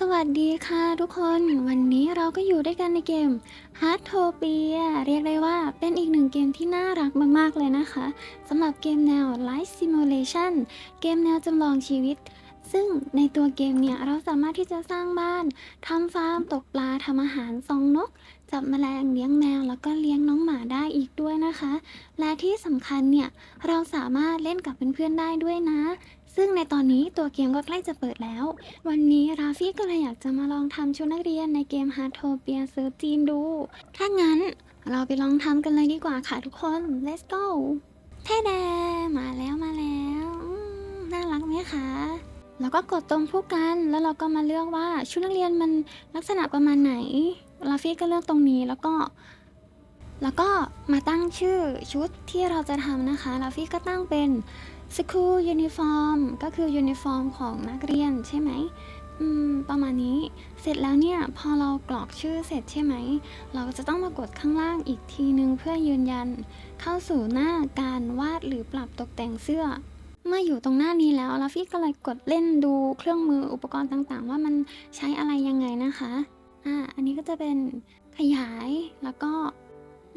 สวัสดีค่ะทุกคนวันนี้เราก็อยู่ด้วยกันในเกม h a r t t o p i a เรียกได้ว่าเป็นอีกหนึ่งเกมที่น่ารักมาก ๆ เลยนะคะสำหรับเกมแนว Life Simulation เกมแนวจำลองชีวิต ซึ่งในตัวเกมเนี่ยเราสามารถที่จะสร้างบ้านทำฟาร์มตกปลาทำอาหารส่องนก จับแมลงเลี้ยงแมวแล้วก็เลี้ยงน้องหมาได้อีกด้วยนะคะ และที่สำคัญเนี่ยเราสามารถเล่นกับเพื่อนๆได้ด้วยนะ ซึ่งในตอนนี้ตัวเกมก็ใกล้จะเปิดแล้ว วันนี้ราฟี่ก็เลยอยากจะมาลองทำชุดนักเรียนในเกม h a r t o p i a เซิร์ฟจีนดู ถ้างั้นเราไปลองทำกันเลยดีกว่าค่ะทุกคน let's go เท่แดมาแล้วมาแล้วน่ารักไหมคะแล้วก็กดตรงผู้กันแล้วเราก็มาเลือกว่าชุดนักเรียนมันลักษณะประมาณไหนราฟี่ก็เลือกตรงนี้แล้วก็ แล้วก็มาตั้งชื่อชุดที่เราจะทำนะคะราฟี่ก็ตั้งเป็น School Uniform ก็คือยูนิฟอร์มของนักเรียนใช่ไหมอืมประมาณนี้ เสร็จแล้วเนี่ยพอเรากรอกชื่อเสร็จใช่ไหม เราก็จะต้องมากดข้างล่างอีกทีนึงเพื่อยืนยัน เข้าสู่หน้าการวาดหรือปรับตกแต่งเสื้อ เมื่ออยู่ตรงหน้านี้แล้วลาฟี่ก็เลยกดเล่นดูเครื่องมืออุปกรณ์ต่างๆ ว่ามันใช้อะไรยังไงนะคะ อ่า อันนี้ก็จะเป็นขยายแล้วก็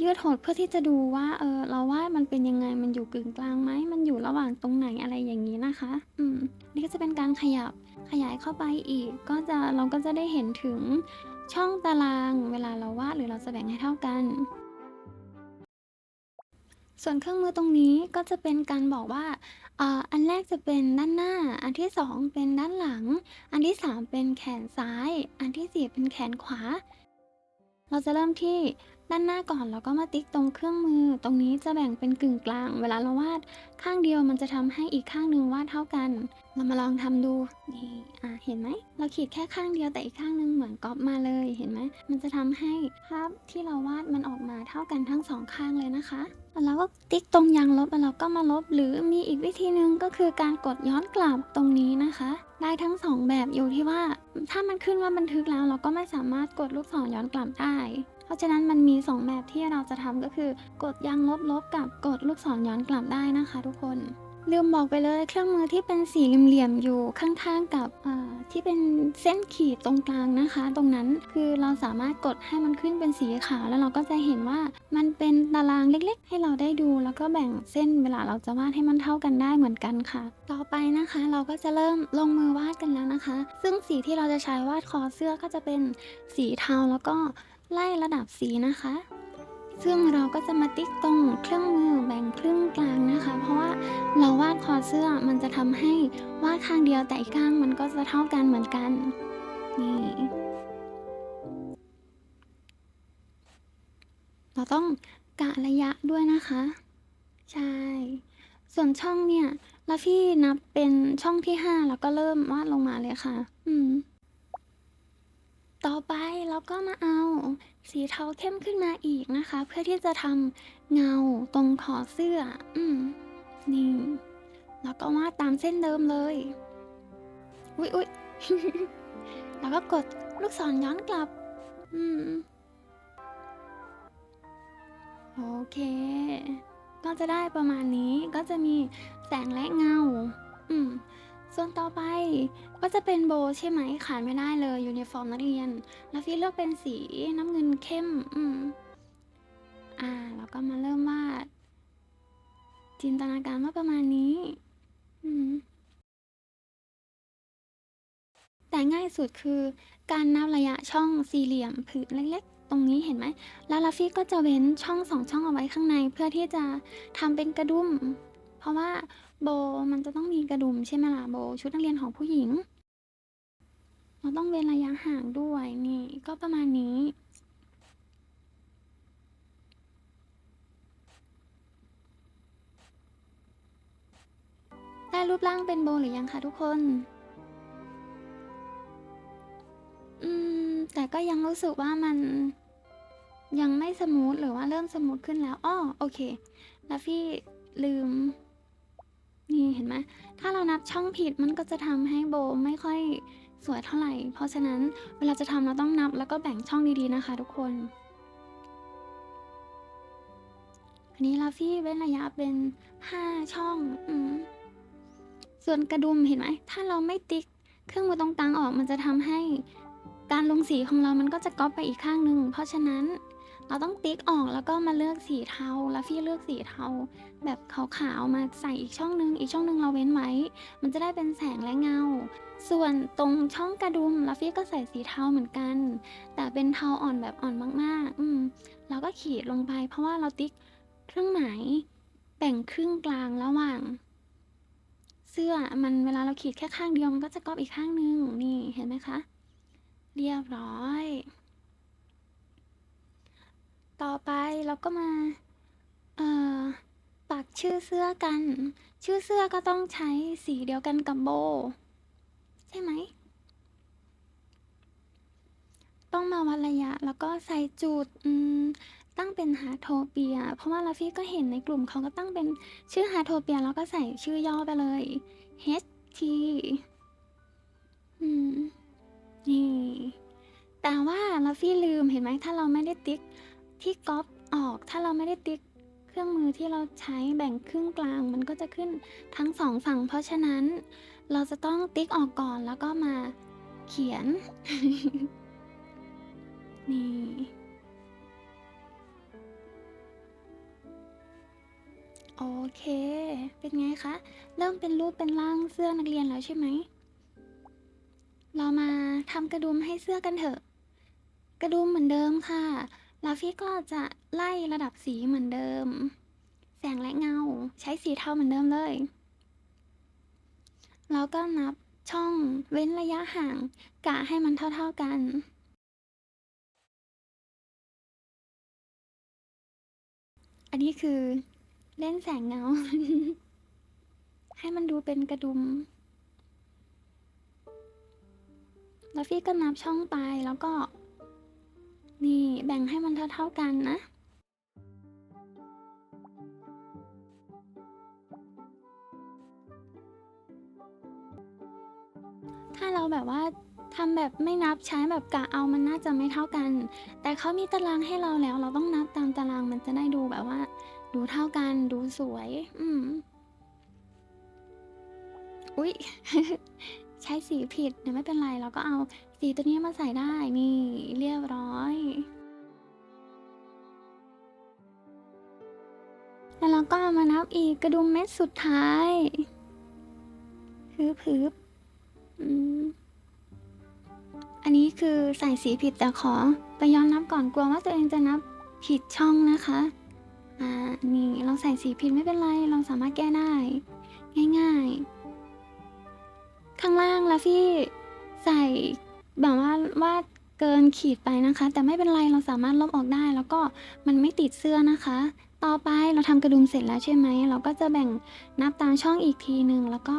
ยืดหดเพื่อที่จะดูว่า เออ เราวาดมันเป็นยังไง มันอยู่กึ่งกลางไหม มันอยู่ระหว่างตรงไหนอะไรอย่างนี้นะคะ อืม นี่ก็จะเป็นการขยับ ขยายเข้าไปอีก ก็จะ เราก็จะได้เห็นถึงช่องตาราง เวลาเราวาดหรือเราจะแบ่งให้เท่ากัน ส่วนเครื่องมือตรงนี้ก็จะเป็นการบอกว่าอันแรกจะเป็นด้านหน้า อันที่สองเป็นด้านหลัง อันที่สามเป็นแขนซ้าย อันที่สี่เป็นแขนขวา เราจะเริ่มที่ ด้านหน้าก่อนแล้วก็มาติ๊กตรงเครื่องมือ ตรงนี้จะแบ่งเป็นกึ่งกลาง เวลาเราวาดข้างเดียวมันจะทำให้อีกข้างหนึ่งวาดเท่ากัน เรามาลองทำดูนี่อะเห็นไหมเราขีดแค่ข้างเดียวแต่อีกข้างหนึ่งเหมือนก๊อปมาเลยเห็นไหมมันจะทำให้ภาพที่เราวาดมันออกมาเท่ากันทั้งสองข้างเลยนะคะแล้วก็ติ๊กตรงยางลบแล้วเราก็มาลบ หรือมีอีกวิธีหนึ่งก็คือการกดย้อนกลับตรงนี้นะคะ ได้ทั้งสองแบบอยู่ที่ว่า ถ้ามันขึ้นว่าบันทึกแล้วเราก็ไม่สามารถกดลูกศรย้อนกลับได้ ราะฉะนั้นมันมี 2 แบบที่เราจะทำก็คือ กดยางลบลบกับกดลูกศรย้อนกลับได้นะคะ ทุกคนลืมบอกไปเลยเครื่องมือที่เป็นสีเหลี่ยมอยู่ข้างๆกับที่เป็นเส้นขีดตรงกลางนะคะ ตรงนั้นคือเราสามารถกดให้มันขึ้นเป็นสีขาวแล้วเราก็จะเห็นว่ามันเป็นตารางเล็กๆ ให้เราได้ดู แล้วก็แบ่งเส้นเวลาเราจะวาดให้มันเท่ากันได้เหมือนกันค่ะ ต่อไปนะคะเราก็จะเริ่มลงมือวาดกันแล้วนะคะ ซึ่งสีที่เราจะใช้วาดคอเสื้อก็จะเป็นสีเทาแล้วก็ ไล่ระดับสีนะคะ ซึ่งเราก็จะมาติ๊กตรงเครื่องมือแบ่งครึ่งกลางนะคะ เพราะว่าเราวาดคอเสื้อมันจะทำให้วาดข้างเดียวแต่อีกข้างมันก็จะเท่ากันเหมือนกันนี่เราต้องกะระยะด้วยนะคะ ใช่ ส่วนช่องเนี่ยลาฟี่นับเป็นช่องที่5แล้วก็เริ่มวาดลงมาเลยค่ะ อืม ต่อไปเราก็มาเอา สีเทาเข้มขึ้นมาอีกนะคะ เพื่อที่จะทำเงาตรงขอเสื้อ อืมนี่แล้วก็วาดตามเส้นเดิมเลย อุ๊ยอุ๊ยแล้วก็กดลูกศรย้อนกลับ อืม โอเค ก็จะได้ประมาณนี้ก็จะมีแสงและเงา อืม ส่วนต่อไปก็จะเป็นโบว์ใช่ไหมขาดไม่ได้เลยยูนิฟอร์มนักเรียนแล้วฟีเลือกเป็นสีน้ำเงินเข้ม อืมอ่าแล้วก็มาเริ่มวาด จินตนาการว่าประมาณนี้ อืมแต่ง่ายสุดคือการนับระยะช่องสี่เหลี่ยมผืนเล็กๆ ตรงนี้เห็นไหม แล้วลาฟี่ก็จะเว้นช่องสองช่องเอาไว้ข้างในเพื่อที่จะทำเป็นกระดุม เพราะว่า โบมันจะต้องมีกระดุมใช่ไหมล่ะโบ ชุดนักเรียนของผู้หญิง เราต้องเว้นระยะห่างด้วยนี่ก็ประมาณนี้ ได้รูปร่างเป็นโบหรือยังคะทุกคน อืม แต่ก็ยังรู้สึกว่ามันยังไม่สมูทหรือว่าเริ่มสมูทขึ้นแล้วอ้อโอเค แล้วพี่ลืม นี่เห็นไหม ถ้าเรานับช่องผิดมันก็จะทำให้โบไม่ค่อยสวยเท่าไหร่ เพราะฉะนั้นเวลาจะทำเราต้องนับแล้วก็แบ่งช่องดีๆนะคะทุกคน อันนี้ลาฟี่เว้นระยะเป็น5ช่องอส่วนกระดุมเห็นไหม ถ้าเราไม่ติ๊กเครื่องมือตรงกลางออกมันจะทำให้ การลงสีของเรามันก็จะก๊อปไปอีกข้างหนึ่ง เพราะฉะนั้น เราต้องติ๊กออกแล้วก็มาเลือกสีเทา แล้วพี่เลือกสีเทา แบบขาวๆมาใส่อีกช่องนึง อีกช่องนึงเราเว้นไว้ มันจะได้เป็นแสงและเงา ส่วนตรงช่องกระดุมลาฟี่ก็ใส่สีเทาเหมือนกัน แต่เป็นเทาอ่อนแบบอ่อนมากๆ อืมเราก็ขีดลงไป เพราะว่าเราติ๊กเครื่องหมายแบ่งครึ่งกลางระหว่าง เสื้อมันเวลาเราขีดแค่ข้างเดียวมันก็จะกอปอีกข้างนึงนี่เห็นไหมคะ เรียบร้อย ต่อไปเราก็มา เอ่อ ปักชื่อเสื้อกัน ชื่อเสื้อก็ต้องใช้สีเดียวกันกับโบ ใช่ไหม ต้องมาวัดระยะ แล้วก็ใส่จุด อืม ตั้งเป็นฮาโทเปีย เพราะว่าลาฟี่ก็เห็นในกลุ่มเขาก็ตั้งเป็นชื่อฮาโทเปีย แล้วก็ใส่ชื่อย่อไปเลย H T อืม นี่แต่ว่าลาฟี่ลืมเห็นไหมถ้าเราไม่ได้ติ๊ก ที่ก๊อปออกถ้าเราไม่ได้ติ๊กเครื่องมือที่เราใช้แบ่งครึ่งกลาง มันก็จะขึ้นทั้งสองฝั่ง เพราะฉะนั้น เราจะต้องติ๊กออกก่อนแล้วก็มาเขียน นี่โอเค เป็นไงคะ เริ่มเป็นรูปเป็นร่างเสื้อนักเรียนแล้วใช่ไหม เรามาทำกระดุมให้เสื้อกันเถอะ กระดุมเหมือนเดิมค่ะ แลาฟี่ก็จะไล่ระดับสีเหมือนเดิม แสงและเงาใช้สีเทาเหมือนเดิมเลย แล้วก็นับช่องเว้นระยะห่างกะให้มันเท่าๆกันอันนี้คือเล่นแสงเงา ให้มันดูเป็นกระดุม แล้วพี่ก็นับช่องไปแล้วก็ นี่แบ่งให้มันเท่าๆกันนะ ถ้าเราแบบว่าทำแบบไม่นับใช้แบบกะเอามันน่าจะไม่เท่ากัน แต่เขามีตารางให้เราแล้ว เราต้องนับตามตารางมันจะได้ดูแบบว่า ดูเท่ากันดูสวย อืมอุ๊ย ช้สีผิดเนี่ยไม่เป็นไร เราก็เอาสีตัวนี้มาใส่ได้นี่เรียบร้อย แล้วเราก็ามานับอีกกระดุมเม็ดสุดท้ายฮึบฮึบอันนี้คือใส่สีผิดแต่ขอไปย้อนนับก่อนกลัวว่าตัวเองจะนับผิดช่องนะคะ อ่า นี่เราใส่สีผิดไม่เป็นไร เราสามารถแก้ได้ ง่าย ๆ ข้างล่างแล้วพี่ใส่แบบว่าวาดเกินขีดไปนะคะ แต่ไม่เป็นไรเราสามารถลบออกได้ แล้วก็มันไม่ติดเสื้อนะคะ ต่อไปเราทำกระดุมเสร็จแล้วใช่ไหมเราก็จะแบ่งนับตามช่องอีกทีหนึ่งแล้วก็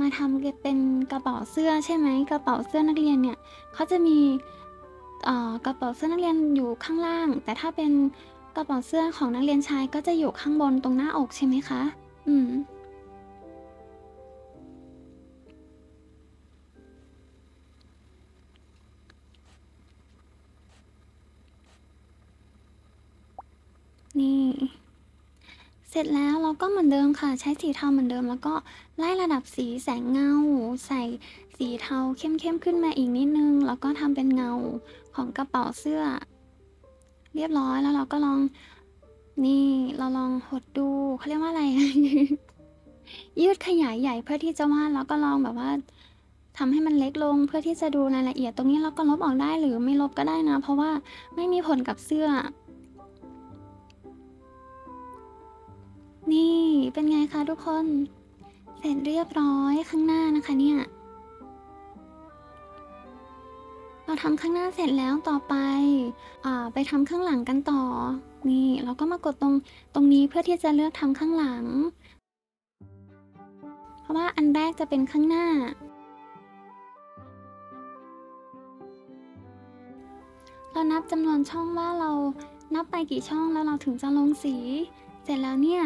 มาทำเป็นกระเป๋าเสื้อใช่ไหมกระเป๋าเสื้อนักเรียนเนี่ยเขาจะมีกระเป๋าเสื้อนักเรียนอยู่ข้างล่าง แต่ถ้าเป็นกระเป๋าเสื้อของนักเรียนชายก็จะอยู่ข้างบนตรงหน้าอกใช่ไหมคะ อืม เสร็จแล้วเราก็เหมือนเดิมค่ะ ใช้สีเทาเหมือนเดิม แล้วก็ไล่ระดับสีแสงเงา ใส่สีเทาเข้มๆขึ้นมาอีกนิดนึง แล้วก็ทำเป็นเงาของกระเป๋าเสื้อ เรียบร้อยแล้วเราก็ลอง นี่เราลองหดดูเขาเรียกว่าอะไร ยืดขยายใหญ่เพื่อที่จะวาดแล้วก็ลองแบบว่าทำให้มันเล็กลงเพื่อที่จะดูรายละเอียดตรงนี้เราก็ลบออกได้หรือไม่ลบก็ได้นะ เพราะว่าไม่มีผลกับเสื้อ นี่เป็นไงคะทุกคน เสร็จเรียบร้อยข้างหน้านะคะเนี่ย เราทำข้างหน้าเสร็จแล้วต่อไปอไปทำข้างหลังกันต่อ นี่เราก็มากดตรงตรงนี้เพื่อที่จะเลือกทำข้างหลัง เพราะว่าอันแรกจะเป็นข้างหน้าเรานับจำนวนช่องว่าเรานับไปกี่ช่องแล้วเราถึงจะลงสี เสร็จแล้วเนี่ย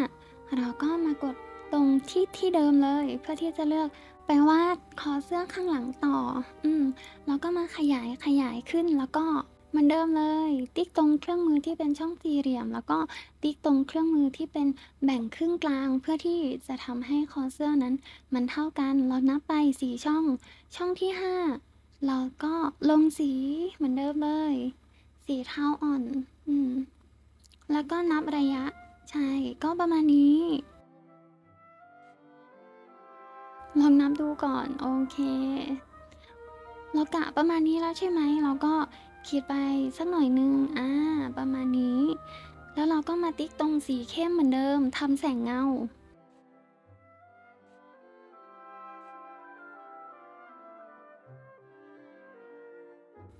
เราก็มากดตรงที่ที่เดิมเลย เพื่อที่จะเลือกไปวาดคอเสื้อข้างหลังต่อ อืมแล้วก็มาขยายขยายขึ้นแล้วก็เหมือนเดิมเลย ติ๊กตรงเครื่องมือที่เป็นช่องสี่เหลี่ยม แล้วก็ติ๊กตรงเครื่องมือที่เป็นแบ่งครึ่งกลาง เพื่อที่จะทำให้คอเสื้อนั้น มันเท่ากันเรานับไปสี่ช่อง ช่องที่ห้าเราก็ลงสีเหมือนเดิมเลย สีเทาอ่อน อืมแล้วก็นับระยะ ใช่ก็ประมาณนี้ ลองนับดูก่อน โอเค เรากะประมาณนี้แล้วใช่ไหม เราก็คิดไปสักหน่อยนึง อ่า ประมาณนี้ แล้วเราก็มาติ๊กตรงสีเข้มเหมือนเดิมทำแสงเงา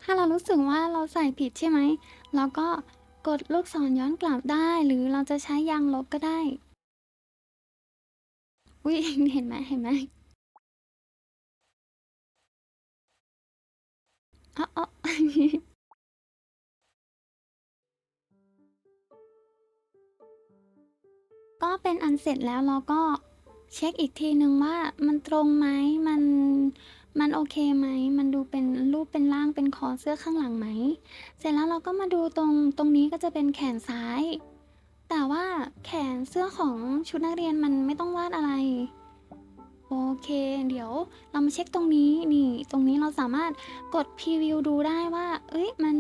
ถ้าเรารู้สึกว่าเราใส่ผิดใช่ไหม เราก็ กดลูกศรย้อนกลับได้ หรือเราจะใช้ยางลบก็ได้ อุ๊ยเห็นไหมเห็นไหมอ๊ะอ๊ะก็เป็นอันเสร็จแล้วเราก็เช็คอีกทีหนึ่งว่ามันตรงไหมมัน มันโอเคไหม มันดูเป็นรูปเป็นร่างเป็นคอเสื้อข้างหลังไหม เสร็จแล้วเราก็มาดูตรงตรงนี้ก็จะเป็นแขนซ้าย แต่ว่าแขนเสื้อของชุดนักเรียนมันไม่ต้องวาดอะไร โอเค เดี๋ยวเรามาเช็คตรงนี้นี่ ตรงนี้เราสามารถกดพรีวิวดูได้ว่า เอ้ยมัน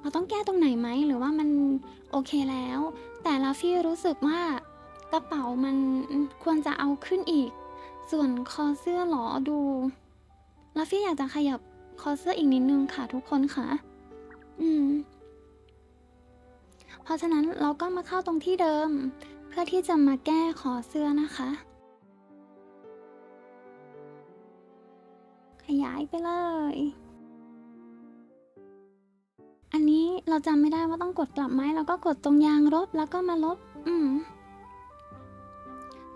เราต้องแก้ตรงไหนไหมหรือว่ามันโอเคแล้ว แต่ลาฟี่รู้สึกว่ากระเป๋ามันควรจะเอาขึ้นอีก ส่วนคอเสื้อหรอดู ลาฟี่อยากจะขยับคอเสื้ออีกนิดนึงค่ะทุกคนค่ะ อืม เพราะฉะนั้นเราก็มาเข้าตรงที่เดิม เพื่อที่จะมาแก้คอเสื้อนะคะ ขยายไปเลย อันนี้เราจำไม่ได้ว่าต้องกดกลับไหมเราก็กดตรงยางลบแล้วก็มาลบ อืม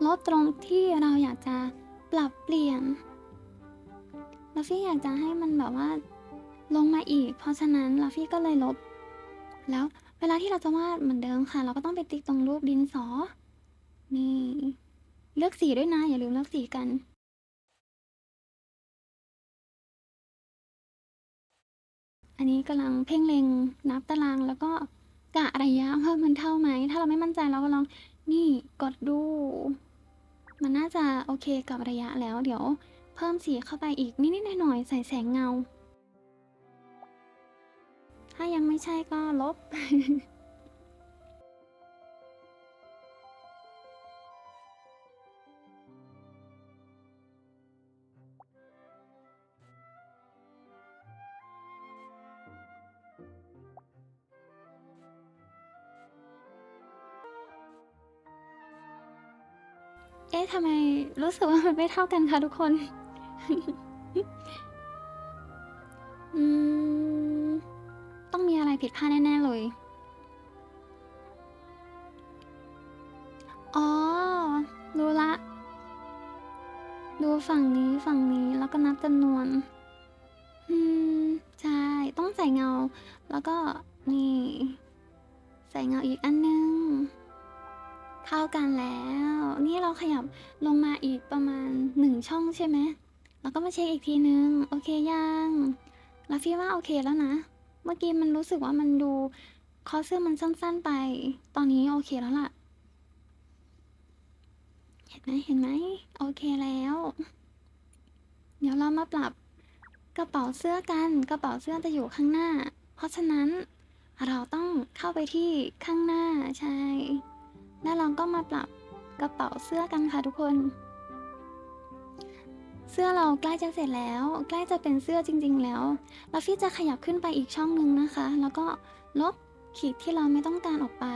ลบตรงที่เราอยากจะปรับเปลี่ยน ลาฟี่อยากจะให้มันแบบว่าลงมาอีก เพราะฉะนั้นลาฟี่ก็เลยลบ แล้วเวลาที่เราจะวาดเหมือนเดิมค่ะ เราก็ต้องไปติ๊กตรงรูปดินสอ นี่ เลือกสีด้วยนะ อย่าลืมเลือกสีกันอันนี้กำลังเพ่งเล็งนับตารางแล้วก็กะระยะว่ามันเท่าไหม ถ้าเราไม่มั่นใจเราก็ลองนี่กดดู มันน่าจะโอเคกับระยะแล้วเดี๋ยว เพิ่มสีเข้าไปอีกนิดๆหน่อยๆใส่แสงเงา ถ้ายังไม่ใช่ก็ลบ เอ๊ะทำไมรู้สึกว่ามันไม่เท่ากันคะทุกคน อืม ต้องมีอะไรผิดพลาดแน่ ๆ เลย อ๋อ รู้ละ ดูฝั่งนี้ฝั่งนี้แล้วก็นับจำนวน อืม ใช่ ต้องใส่เงา แล้วก็นี่ ใส่เงาอีกอันนึง เท่ากันแล้ว นี่เราขยับลงมาอีกประมาณหนึ่งช่องใช่ไหม แล้วก็มาเช็คอีกทีนึง โอเคยังลาฟี่ว่าโอเคแล้วนะ เมื่อกี้มันรู้สึกว่ามันดูคอเสื้อมันสั้นๆไป ตอนนี้โอเคแล้วล่ะ เห็นไหมเห็นไหมโอเคแล้ว เดี๋ยวเรามาปรับกระเป๋าเสื้อกันกระเป๋าเสื้อจะอยู่ข้างหน้า เพราะฉะนั้นเราต้องเข้าไปที่ข้างหน้าใช่ แล้วเราก็มาปรับกระเป๋าเสื้อกันค่ะทุกคน เสื้อเราใกล้จะเสร็จแล้ว ใกล้จะเป็นเสื้อจริง ๆ แล้วลาฟี่จะขยับขึ้นไปอีกช่องหนึ่งนะคะ แล้วก็ลบขีดที่เราไม่ต้องการออกไป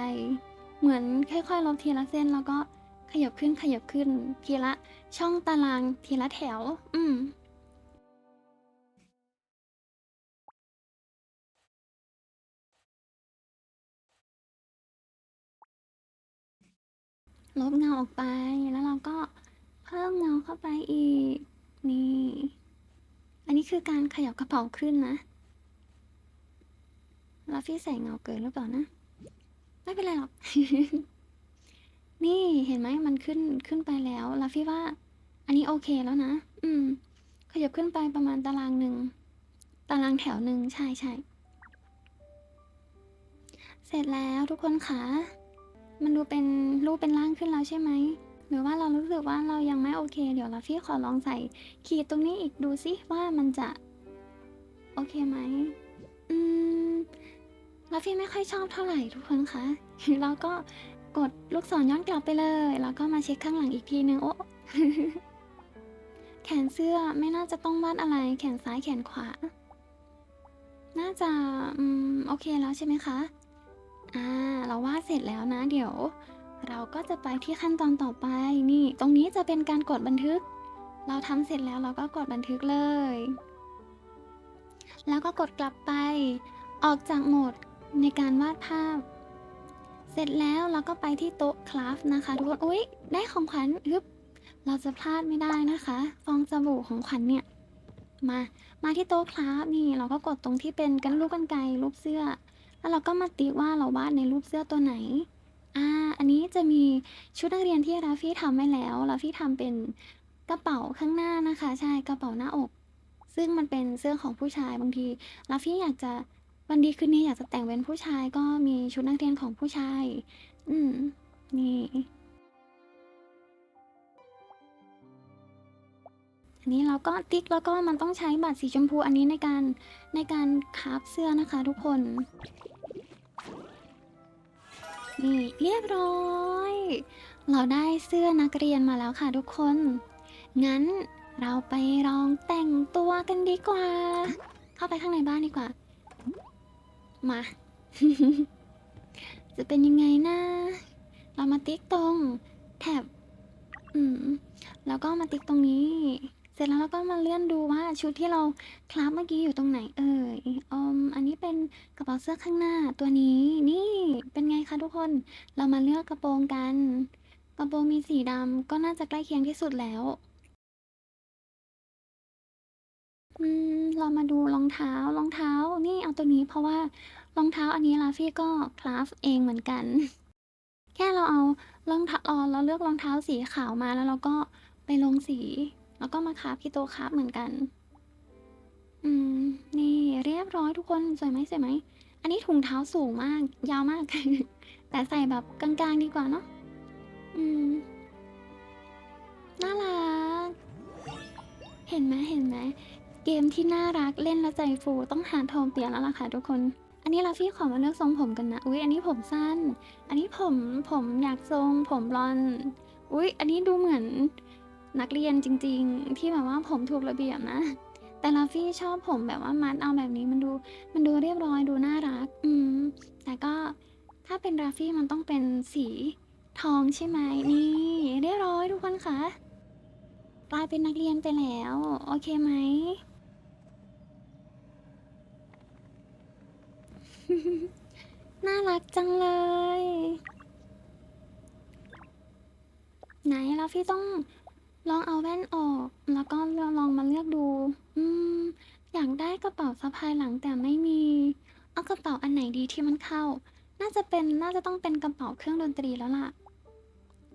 เหมือนค่อยๆลบทีละเส้นแล้วก็ขยับขึ้นขยับขึ้น ทีละช่องตารางทีละแถว อืมลบเงาออกไปแล้วเราก็เพิ่มเงาเข้าไปอีก นี่ อันนี้คือการขยับกระเป๋าขึ้นนะลาฟี่ใส่เงาเกินหรือเปล่านะ ไม่เป็นไรหรอก นี่เห็นไหมมันขึ้นขึ้นไปแล้วลาฟี่ว่า อันนี้โอเคแล้วนะ อืม ขยับขึ้นไปประมาณตารางหนึ่ง ตารางแถวหนึ่งใช่ใช่ เสร็จแล้วทุกคนคะ มันดูเป็นรูปเป็นร่างขึ้นแล้วใช่ไหม หรือว่าเรารู้สึกว่าเรายังไม่โอเค เดี๋ยวเราพี่ขอลองใส่ขีดตรงนี้อีกดูสิว่ามันจะ โอเคไหมอืมแล้วพี่ไม่ค่อยชอบเท่าไหร่ทุกคนคะแล้วก็กดลูกศรย้อนกลับไปเลย แล้วก็มาเช็คข้างหลังอีกทีนึงโอ้แขนเสื้อไม่น่าจะต้องวาดอะไร แขนซ้ายแขนขวา น่าจะ อืม โอเคแล้วใช่ไหมคะ อ่า เราวาดเสร็จแล้วนะ เดี๋ยว เราก็จะไปที่ขั้นตอนต่อไปนี่ ตรงนี้จะเป็นการกดบันทึก เราทำเสร็จแล้วเราก็กดบันทึกเลย แล้วก็กดกลับไป ออกจากโหมดในการวาดภาพ เสร็จแล้วเราก็ไปที่โต๊ะคราฟนะคะทุกคนอุ๊ย ได้ของขวัญฮึบเราจะพลาดไม่ได้นะคะ ฟองสบู่ของขวัญเนี่ย มา มาที่โต๊ะคราฟนี่ เราก็กดตรงที่เป็นกันรูปกันไกรรูปเสื้อ แล้วเราก็มาติว่าเราวาดในรูปเสื้อตัวไหน อ่าอันนี้จะมีชุดนักเรียนที่ราฟี่ทำไว้แล้ว ราฟี่ทำเป็นกระเป๋าข้างหน้านะคะ ใช่ กระเป๋าหน้าอก ซึ่งมันเป็นเสื้อของผู้ชาย บางทีราฟี่อยากจะ วันดีคืนนี้อยากจะแต่งเป็นผู้ชาย ก็มีชุดนักเรียนของผู้ชาย อืม นี่ อันนี้เราก็ติ๊ก แล้วก็มันต้องใช้บัตรสีชมพูอันนี้ในการในการคราฟเสื้อนะคะทุกคน นี่เรียบร้อย เราได้เสื้อนักเรียนมาแล้วค่ะทุกคน งั้นเราไปลองแต่งตัวกันดีกว่า เข้าไปข้างในบ้านดีกว่า มา จะเป็นยังไงนะเรามาติ๊กตรงแท็บอืม แล้วก็มาติ๊กตรงนี้ เสร็จแล้วเราก็มาเลื่อนดูว่าชุดที่เราคราฟเมื่อกี้อยู่ตรงไหนเอ่ยอมอันนี้เป็นกระเป๋าเสื้อข้างหน้าตัวนี้นี่เป็นไงคะทุกคนเรามาเลือกกระโปรงกัน กระโปรงมีสีดำก็น่าจะใกล้เคียงที่สุดแล้วอืมเรามาดูรองเท้ารองเท้านี่เอาตัวนี้เพราะว่ารองเท้าอันนี้ลาฟี่ก็คราฟเองเหมือนกัน แค่เราเอารองเท้าเอ่อเราเลือกรองเท้าสีขาวมาแล้วเราก็ไปลงสี แล้วก็มาคราฟที่โตคราฟเหมือนกัน อืม นี่เรียบร้อยทุกคนสวยไหมสวยไหม อันนี้ถุงเท้าสูงมาก ยาวมาก แต่ใส่แบบกลางๆดีกว่าเนาะ อืม น่ารัก เห็นไหมเห็นไหม เกมที่น่ารักเล่นแล้วใจฟูต้องหาทองเปลี่ยนแล้วล่ะค่ะทุกคน อันนี้ลาฟี่ขอมาเลือกทรงผมกันนะ อุ๊ยอันนี้ผมสั้น อันนี้ผมผมอยากทรงผมบลอน อุ๊ยอันนี้ดูเหมือน นักเรียนจริง ๆ ที่แบบว่าผมถูกระเบียบนะ แต่ลาฟี่ชอบผมแบบว่ามัดเอาแบบนี้มันดู มันดูเรียบร้อยดูน่ารัก อืม แต่ก็ถ้าเป็นราฟี่มันต้องเป็นสีทองใช่ไหมนี่เรียบร้อยทุกคนคะกลายเป็นนักเรียนไปแล้ว โอเคไหมน่ารักจังเลย ไหนเราพี่ต้อง ลองเอาแว่นออก แล้วก็ลองมาเลือกดู อืม อยากได้กระเป๋าสะพายหลังแต่ไม่มี เอากระเป๋าอันไหนดีที่มันเข้า น่าจะเป็น น่าจะต้องเป็นกระเป๋าเครื่องดนตรีแล้วล่ะ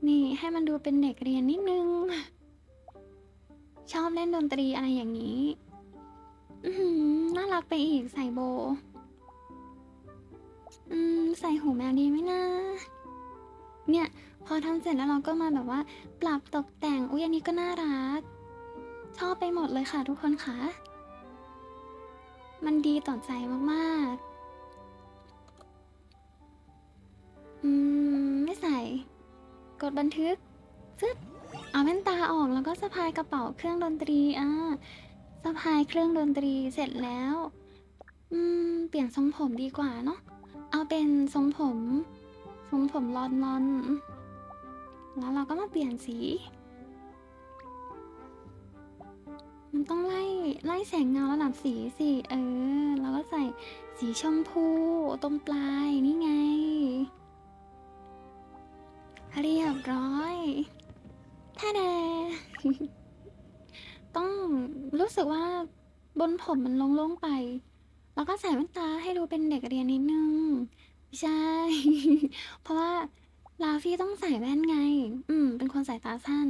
นี่ให้มันดูเป็นเด็กเรียนนิดนึง ชอบเล่นดนตรีอะไรอย่างนี้ อือหือน่ารักไปอีกใส่โบ อืม ใส่หูแมวดีไหมนะ เนี่ย พอทำเสร็จแล้วเราก็มาแบบว่า ปรับตกแต่ง อุ๊ยอันนี้ก็น่ารัก ชอบไปหมดเลยค่ะทุกคนคะมันดีต่อใจมากๆ อืม ไม่ใส่ กดบันทึกซึบเอาแว่นตาออกแล้วก็สะพายกระเป๋าเครื่องดนตรีอ่าสะพายเครื่องดนตรีเสร็จแล้ว อืม เปลี่ยนทรงผมดีกว่าเนาะ เอาเป็นทรงผม ทรงผมลอนลอนๆ แล้วเราก็มาเปลี่ยนสี มันต้องไล่ไล่แสงเงาระดับสีสิ เออแล้วก็ใส่สีชมพูตรงปลายนี่ไง เรียบร้อยท่าแดต้องรู้สึกว่าบนผมมันโล่งๆไป แล้วก็ใส่แว่นตาให้ดูเป็นเด็กเรียนนิดนึง ไม่ใช่ เพราะว่า ลาฟี่ต้องใส่แว่นไง อืม เป็นคนสายตาสั้น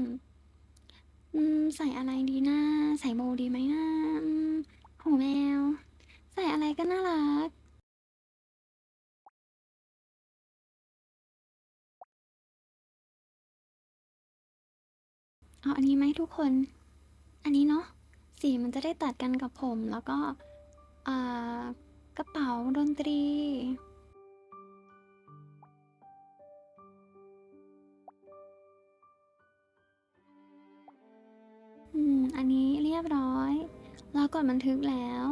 อืม ใส่อะไรดีนะ ใส่โมดีไหมนะอืมหูแมว ใส่อะไรก็น่ารัก เอาอันนี้ไหมทุกคน อันนี้เนาะ สีมันจะได้ตัดกันกับผม แล้วก็ อ่า กระเป๋าดนตรี อันนี้เรียบร้อย เรากดบันทึกแล้ว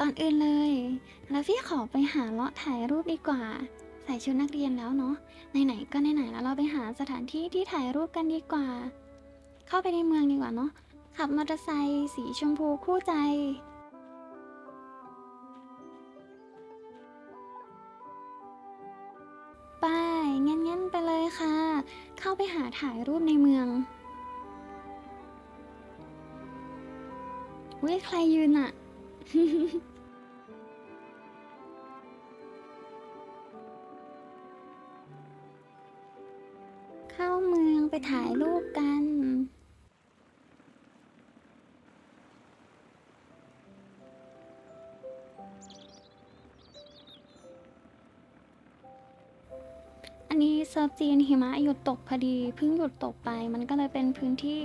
ก่อนอื่นเลย แล้วพี่ขอไปหาเลาะถ่ายรูปดีกว่า ใส่ชุดนักเรียนแล้วเนาะ ไหนๆก็ไหนๆแล้วเราไปหาสถานที่ที่ถ่ายรูปกันดีกว่า เข้าไปในเมืองดีกว่าเนาะขับมอเตอร์ไซค์สีชมพูคู่ใจ ไปหาถ่ายรูปในเมืองเวิใครยืนอะเข้าเมืองไปถ่ายรูปกัน ซิร์ฟจีนหิมะหยุดตกพอดีเพิ่งหยุดตกไป มันก็เลยเป็นพื้นที่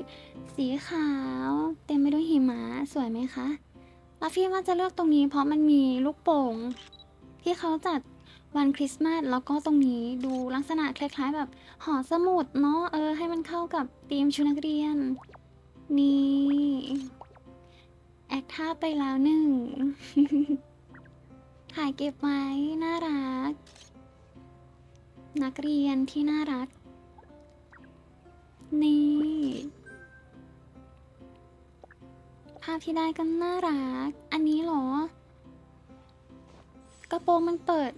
สีขาว เต็มไปด้วยหิมะสวยไหมคะลาฟี่ว่าจะเลือกตรงนี้ เพราะมันมีลูกโป่งที่เขาจัดวันคริสต์มาสแล้วก็ตรงนี้ดูลักษณะคล้ายๆ แบบหอสมุดเนาะเออ ให้มันเข้ากับธีมชุดนักเรียน นี่แอคท่าไปแล้วหนึ่งถ่ายเก็บไว้น่ารัก นักเรียนที่น่ารัก นี่ ภาพที่ได้ก็น่ารัก อันนี้เหรอ กระโปรงมันเปิด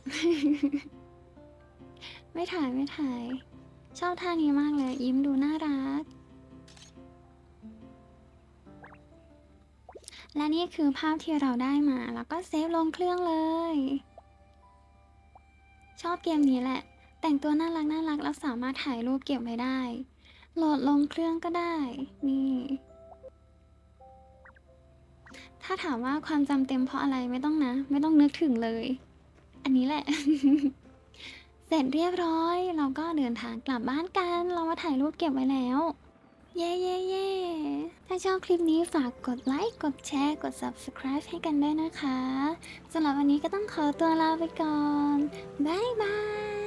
ไม่ถ่ายไม่ถ่าย ชอบท่านี้มากเลย ยิ้มดูน่ารัก และนี่คือภาพที่เราได้มา แล้วก็เซฟลงเครื่องเลย ชอบเกมนี้แหละ แต่งตัวน่ารักน่ารักแล้วสามารถถ่ายรูปเก็บไว้ได้ โหลดลงเครื่องก็ได้ นี่ ถ้าถามว่าความจำเต็มเพราะอะไรไม่ต้องนะ ไม่ต้องนึกถึงเลย อันนี้แหละ เสร็จเรียบร้อย เราก็เดินทางกลับบ้านกัน เรามาถ่ายรูปเก็บไว้แล้ว เย้เย้เย้ถ้าชอบคลิปนี้ฝากกดไลค์ กดแชร์ กด subscribe ให้กันด้วยนะคะ สำหรับวันนี้ก็ต้องขอตัวลาไปก่อน บ๊ายบาย